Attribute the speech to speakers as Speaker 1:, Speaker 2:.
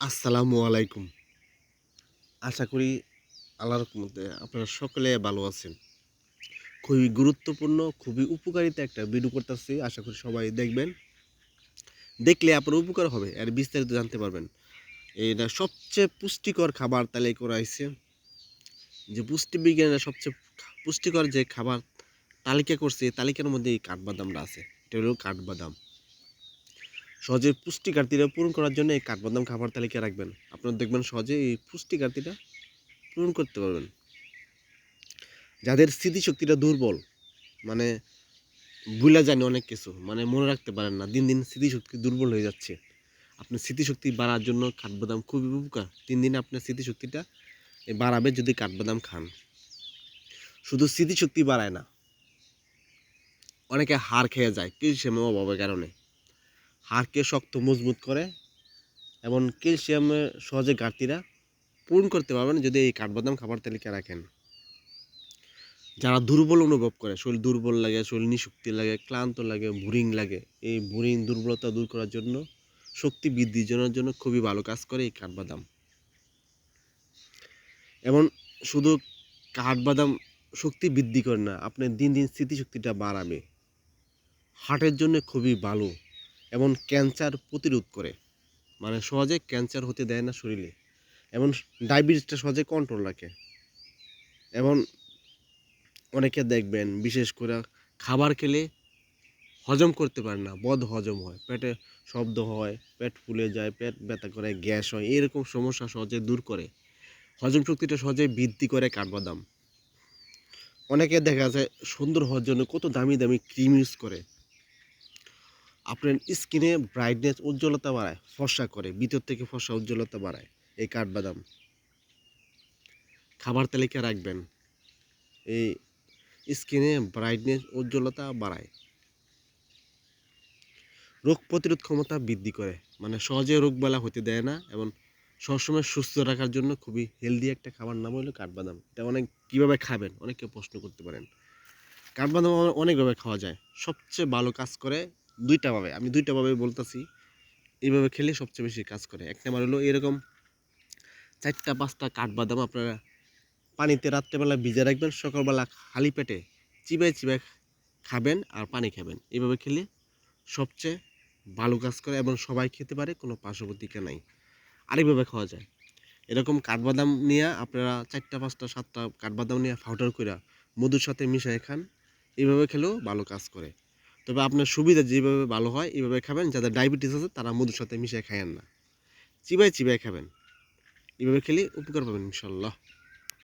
Speaker 1: আসসালামু আলাইকুম। আশা করি আল্লাহর মধ্যে আপনারা সকলে ভালো আছেন। খুবই গুরুত্বপূর্ণ, খুবই উপকারিতা একটা ভিডিও করতেছি, আশা করি সবাই দেখবেন। দেখলে আপনার উপকার হবে আর বিস্তারিত জানতে পারবেন। এটা সবচেয়ে পুষ্টিকর খাবার তাহলে করা হয়েছে। যে পুষ্টিবিজ্ঞানের সবচেয়ে পুষ্টিকর যে খাবার তালিকা করছে এই তালিকার মধ্যে এই কাঠবাদামটা আছে। এটা হলো কাঠবাদাম। সহজে পুষ্টি ঘাটতিটা পূরণ করার জন্য এই কাঠবাদাম খাবার তালিকা রাখবেন। আপনারা দেখবেন সহজে এই পুষ্টি ঘাটতিটা পূরণ করতে পারবেন। যাদের স্মৃতিশক্তিটা দুর্বল মানে ভুলা জানি অনেক কিছু মানে মনে রাখতে পারেন না, দিন দিন স্মৃতিশক্তি দুর্বল হয়ে যাচ্ছে। আপনার স্মৃতিশক্তি বাড়ার জন্য কাঠবাদাম খুবই উপকার। তিন দিন আপনার স্মৃতিশক্তিটা বাড়াবে যদি কাঠবাদাম খান। শুধু স্মৃতিশক্তি বাড়ায় না, অনেকে হার খেয়ে যায় ক্যালসিয়ামের অভাবের কারণে। হাড়কে শক্ত, মজবুত করে এবং ক্যালসিয়ামের সহজে ঘাটতিরা পূরণ করতে পারবেন যদি এই কাঠবাদাম খাবার তালিকা রাখেন। যারা দুর্বল অনুভব করে, শরীর দুর্বল লাগে, শরীর নিশক্তি লাগে, ক্লান্ত লাগে, বোরিং লাগে, এই বোরিং দুর্বলতা দূর করার জন্য, শক্তি বৃদ্ধির জন্য জন্য খুবই ভালো কাজ করে এই কাঠবাদাম। এবং শুধু কাঠবাদাম শক্তি বৃদ্ধি করে না, আপনার দিন দিন স্মৃতিশক্তিটা বাড়াবে। হার্টের জন্য খুবই ভালো। এবং ক্যান্সার প্রতিরোধ করে। মানে সহজে ক্যান্সার হতে দেয় না শরীরে। এবং ডায়াবেটিসটা সহজে কন্ট্রোল রাখে। এবং অনেকে দেখবেন, বিশেষ করে খাবার খেলে হজম করতে পারে না, বদ হজম হয়, পেটে শব্দ হয়, পেট ফুলে যায়, পেট ব্যথা করে, গ্যাস হয়, এরকম সমস্যা সহজে দূর করে। হজম শক্তিটা সহজে বৃদ্ধি করে কাঠবাদাম। অনেকে দেখা যায় সুন্দর হওয়ার জন্য কত দামি দামি ক্রিম ইউজ করে। আপনার স্কিনে ব্রাইটনেস উজ্জ্বলতা বাড়ায়, ফর্সা করে, ভিতর থেকে ফর্সা উজ্জ্বলতা বাড়ায় এই কাঠবাদাম। খাবার তালিকা রাখবেন। এই স্কিনে ব্রাইটনেস উজ্জ্বলতা বাড়ায়। রোগ প্রতিরোধ ক্ষমতা বৃদ্ধি করে। মানে সহজে রোগবালা হতে দেয় না এবং সবসময় সুস্থ রাখার জন্য খুবই হেলদি একটা খাবার নাম হলো কাঠবাদাম। এটা অনেক কীভাবে খাবেন? অনেকে প্রশ্ন করতে পারেন। কাঠবাদাম অনেকভাবে খাওয়া যায়। সবচেয়ে ভালো কাজ করে দুইটা ভাবে, আমি দুইটা ভাবে বলতেছি। এইভাবে খেলে সবচেয়ে বেশি কাজ করে। এক নাম্বার হলো এরকম চারটা, পাঁচটা কাঠবাদাম আপনারা পানিতে রাত্রেবেলা ভিজে রাখবেন, সকালবেলা খালি পেটে চিবাই চিবাই খাবেন আর পানি খাবেন। এইভাবে খেলে সবচেয়ে ভালো কাজ করে এবং সবাই খেতে পারে, কোনো পার্শ্ববর্তীকা নাই। আরেকভাবে খাওয়া যায়। এরকম কাঠবাদাম নিয়ে আপনারা চারটা, পাঁচটা, সাতটা কাঠবাদাম নিয়ে পাউডার করে মধুর সাথে মিশিয়ে খান। এইভাবে খেলেও ভালো কাজ করে। তবে আপনার সুবিধা যেভাবে ভালো হয় এইভাবে খাবেন। যাদের ডায়াবেটিস আছে, তারা মধুর সাথে মিশিয়ে খায়েন না। চিবাই চিবাই খাবেন। এভাবে খেলে উপকার পাবেন ইনশাল্লাহ